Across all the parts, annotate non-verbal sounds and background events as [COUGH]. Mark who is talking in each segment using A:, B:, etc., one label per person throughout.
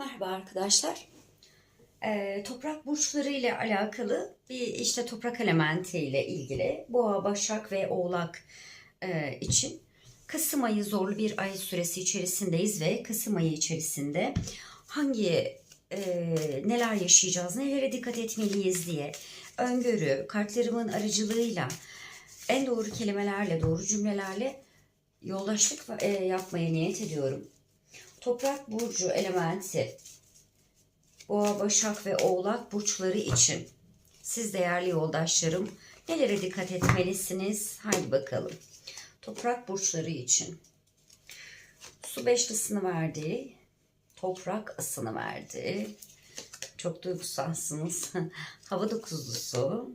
A: Merhaba arkadaşlar. Ee, toprak burçları ile alakalı bir işte toprak elementi ile ilgili Boğa, Başak ve Oğlak e, için Kasım ayı zorlu bir ay süresi içerisindeyiz ve Kasım ayı içerisinde hangi e, neler yaşayacağız, nelere dikkat etmeliyiz diye öngörü, kartlarımın aracılığıyla en doğru kelimelerle, doğru cümlelerle yoldaşlık e, yapmaya niyet ediyorum. Toprak burcu elementi Boğa, Başak ve Oğlak burçları için siz değerli yoldaşlarım nelere dikkat etmelisiniz? Haydi bakalım. Toprak burçları için su beşlisini verdi. Toprak asını verdi. Çok duygusalsınız. [LAUGHS] Hava dokuzlusu.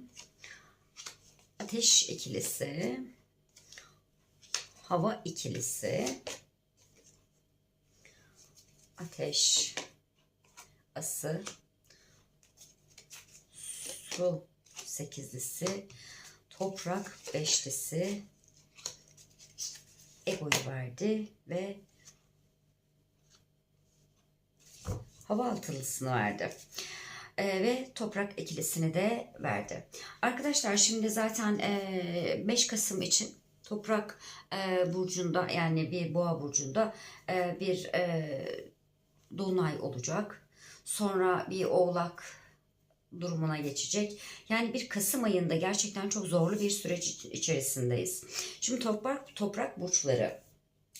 A: Ateş ikilisi. Hava ikilisi ateş ası su sekizlisi toprak beşlisi egoyu verdi ve hava altılısını verdi. Ee, ve toprak ikilisini de verdi. Arkadaşlar şimdi zaten e, 5 Kasım için toprak e, burcunda yani bir boğa burcunda e, bir e, dolunay olacak. Sonra bir oğlak durumuna geçecek. Yani bir Kasım ayında gerçekten çok zorlu bir süreç içerisindeyiz. Şimdi toprak toprak burçları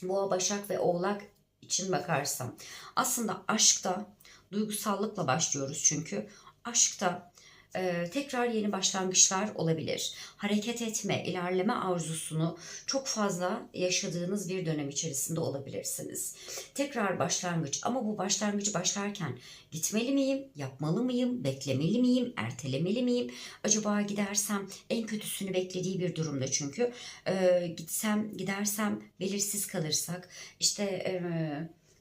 A: Boğa, Başak ve Oğlak için bakarsam aslında aşkta duygusallıkla başlıyoruz çünkü aşkta e, tekrar yeni başlangıçlar olabilir. Hareket etme, ilerleme arzusunu çok fazla yaşadığınız bir dönem içerisinde olabilirsiniz. Tekrar başlangıç ama bu başlangıcı başlarken gitmeli miyim, yapmalı mıyım, beklemeli miyim, ertelemeli miyim? Acaba gidersem en kötüsünü beklediği bir durumda çünkü. E, gitsem, gidersem belirsiz kalırsak işte... E,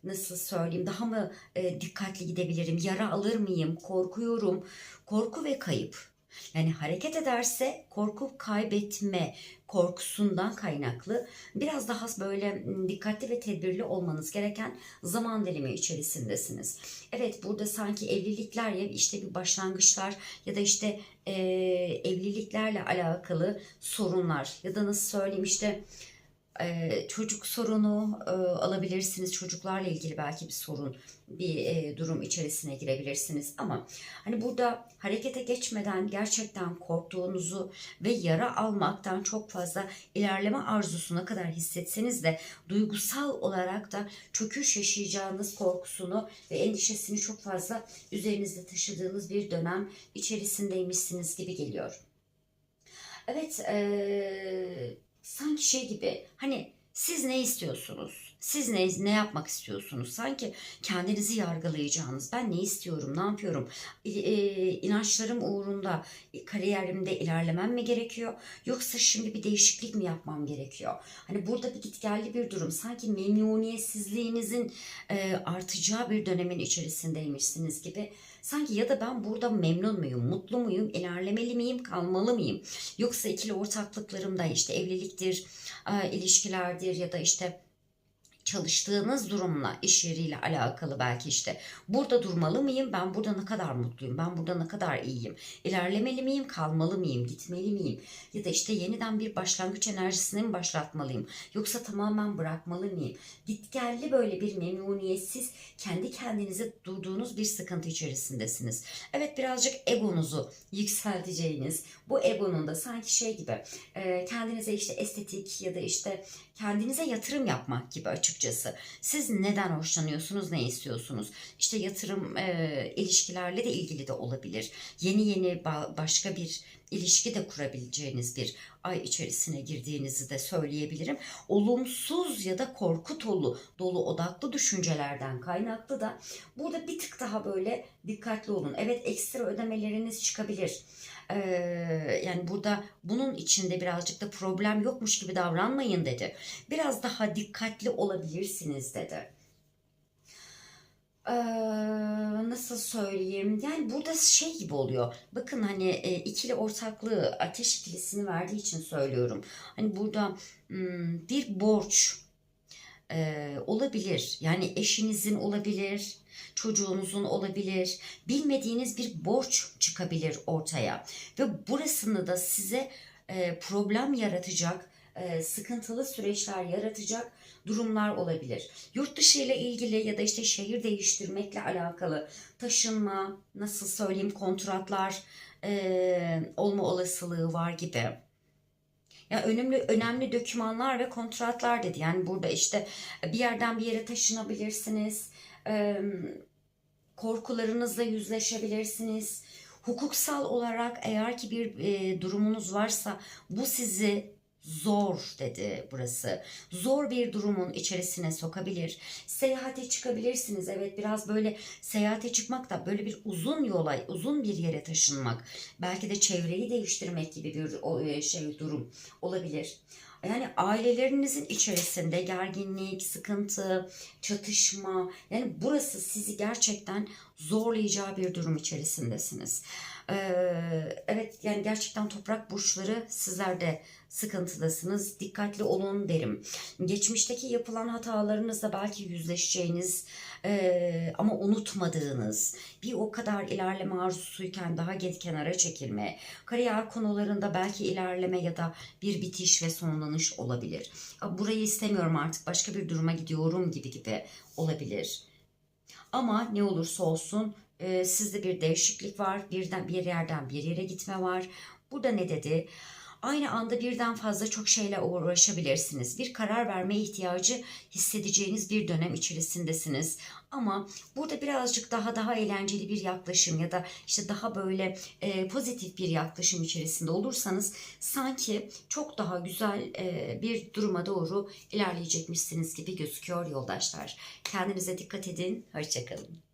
A: nasıl söyleyeyim daha mı e, dikkatli gidebilirim yara alır mıyım korkuyorum. Korku ve kayıp. Yani hareket ederse korku kaybetme korkusundan kaynaklı. Biraz daha böyle dikkatli ve tedbirli olmanız gereken zaman dilimi içerisindesiniz. Evet burada sanki evlilikler ya işte bir başlangıçlar ya da işte e, evliliklerle alakalı sorunlar ya da nasıl söyleyeyim işte çocuk sorunu e, alabilirsiniz. Çocuklarla ilgili belki bir sorun, bir e, durum içerisine girebilirsiniz. Ama hani burada harekete geçmeden gerçekten korktuğunuzu ve yara almaktan çok fazla ilerleme arzusuna kadar hissetseniz de duygusal olarak da çöküş yaşayacağınız korkusunu ve endişesini çok fazla üzerinizde taşıdığınız bir dönem içerisindeymişsiniz gibi geliyor. Evet, eee sanki şey gibi hani siz ne istiyorsunuz? Siz ne, ne yapmak istiyorsunuz? Sanki kendinizi yargılayacağınız, ben ne istiyorum, ne yapıyorum? E, e, inançlarım uğrunda kariyerimde ilerlemem mi gerekiyor? Yoksa şimdi bir değişiklik mi yapmam gerekiyor? Hani burada bir gitgelli bir durum. Sanki memnuniyetsizliğinizin e, artacağı bir dönemin içerisindeymişsiniz gibi. Sanki ya da ben burada memnun muyum, mutlu muyum, ilerlemeli miyim, kalmalı mıyım? Yoksa ikili ortaklıklarımda işte evliliktir, e, ilişkilerdir ya da işte çalıştığınız durumla, iş yeriyle alakalı belki işte burada durmalı mıyım? Ben burada ne kadar mutluyum? Ben burada ne kadar iyiyim? İlerlemeli miyim? Kalmalı mıyım? Gitmeli miyim? Ya da işte yeniden bir başlangıç enerjisini mi başlatmalıyım? Yoksa tamamen bırakmalı mıyım? Gitgelli böyle bir memnuniyetsiz, kendi kendinize durduğunuz bir sıkıntı içerisindesiniz. Evet birazcık egonuzu yükselteceğiniz, bu egonun da sanki şey gibi kendinize işte estetik ya da işte kendinize yatırım yapmak gibi açıkçası. Siz neden hoşlanıyorsunuz, ne istiyorsunuz? İşte yatırım e, ilişkilerle de ilgili de olabilir. Yeni yeni ba- başka bir ilişki de kurabileceğiniz bir ay içerisine girdiğinizi de söyleyebilirim. Olumsuz ya da korku dolu, dolu odaklı düşüncelerden kaynaklı da burada bir tık daha böyle dikkatli olun. Evet ekstra ödemeleriniz çıkabilir. Ee, yani burada bunun içinde birazcık da problem yokmuş gibi davranmayın dedi. Biraz daha dikkatli olabilirsiniz dedi. Ee, nasıl söyleyeyim? Yani burada şey gibi oluyor. Bakın hani e, ikili ortaklığı ateş ikilisini verdiği için söylüyorum. Hani burada hmm, bir borç e, olabilir. Yani eşinizin olabilir, çocuğunuzun olabilir. Bilmediğiniz bir borç çıkabilir ortaya. Ve burasını da size e, problem yaratacak, e, sıkıntılı süreçler yaratacak durumlar olabilir. Yurt dışı ile ilgili ya da işte şehir değiştirmekle alakalı taşınma, nasıl söyleyeyim kontratlar e, olma olasılığı var gibi. Ya önemli önemli dokümanlar ve kontratlar dedi. Yani burada işte bir yerden bir yere taşınabilirsiniz. Korkularınızla yüzleşebilirsiniz. Hukuksal olarak eğer ki bir durumunuz varsa bu sizi zor dedi burası. Zor bir durumun içerisine sokabilir. Seyahate çıkabilirsiniz. Evet biraz böyle seyahate çıkmak da böyle bir uzun yola, uzun bir yere taşınmak. Belki de çevreyi değiştirmek gibi bir şey durum olabilir. Yani ailelerinizin içerisinde gerginlik, sıkıntı, çatışma yani burası sizi gerçekten zorlayacağı bir durum içerisindesiniz. Ee, evet yani gerçekten toprak burçları sizler de sıkıntıdasınız. Dikkatli olun derim. Geçmişteki yapılan hatalarınızla belki yüzleşeceğiniz e, ama unutmadığınız bir o kadar ilerleme arzusuyken daha geç kenara çekilme, kariyer konularında belki ilerleme ya da bir bitiş ve sonlanış olabilir. "Aa, Burayı istemiyorum artık başka bir duruma gidiyorum gibi gibi olabilir. Ama ne olursa olsun e, sizde bir değişiklik var. Birden bir yerden bir yere gitme var. Burada ne dedi? Aynı anda birden fazla çok şeyle uğraşabilirsiniz. Bir karar verme ihtiyacı hissedeceğiniz bir dönem içerisindesiniz. Ama burada birazcık daha daha eğlenceli bir yaklaşım ya da işte daha böyle e, pozitif bir yaklaşım içerisinde olursanız sanki çok daha güzel e, bir duruma doğru ilerleyecekmişsiniz gibi gözüküyor yoldaşlar. Kendinize dikkat edin. Hoşçakalın.